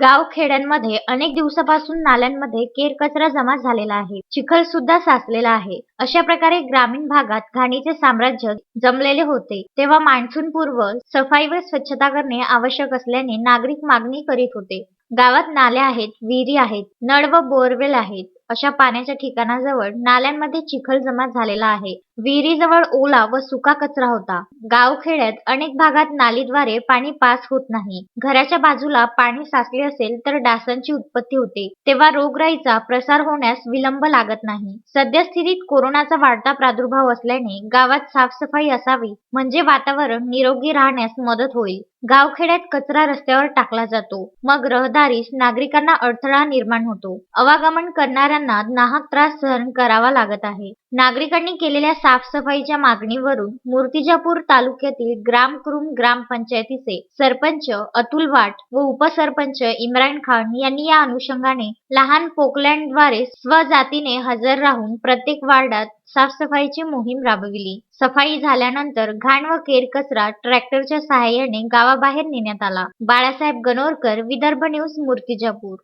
गाव खेड्यांमध्ये अनेक दिवसापासून नाल्यांमध्ये केर कचरा जमा झालेला आहे. चिखल सुद्धा साचलेला आहे. अशा प्रकारे ग्रामीण भागात घाणीचे साम्राज्य जमलेले होते. तेव्हा मान्सून पूर्व सफाई व स्वच्छता करणे आवश्यक असल्याने नागरिक मागणी करीत होते. गावात नाले आहेत विहिरी आहेत नळ व बोरवेल आहेत. अशा पाण्याच्या ठिकाणाजवळ नाल्यांमध्ये चिखल जमा झालेला आहे. विहिरीजवळ ओला व सुका कचरा होता. गावखेड्यात अनेक भागात नालीद्वारे पाणी पास होत नाही. घराच्या बाजूला पाणी साचले असेल तर डासांची उत्पत्ती होते. तेव्हा रोगराईचा प्रसार होण्यास विलंब लागत नाही. सद्यस्थितीत कोरोनाचा वाढता प्रादुर्भाव असल्याने गावात साफसफाई असावी म्हणजे वातावरण निरोगी राहण्यास मदत होईल. गावखेड्यात कचरा रस्त्यावर टाकला जातो. मग रहदारीस नागरिकांना अडथळा निर्माण होतो. अवागमन करणाऱ्यांना नाहक त्रास सहन करावा लागत आहे. नागरिकांनी केलेल्या साफसफाईच्या मागणीवरून मूर्तिजापूर तालुक्यातील ग्राम कुरुम ग्रामपंचायतीचे सरपंच अतुल वाट व उपसरपंच इम्रान खान यांनी या अनुषंगाने लहान पोकलँडद्वारे स्वजातीने हजर राहून प्रत्येक वार्डात साफसफाईची मोहीम राबविली. सफाई झाल्यानंतर घाण व केर कचरा ट्रॅक्टरच्या सहाय्याने गावाबाहेर नेण्यात आला. बाळासाहेब गणोरकर विदर्भ न्यूज मूर्तिजापूर.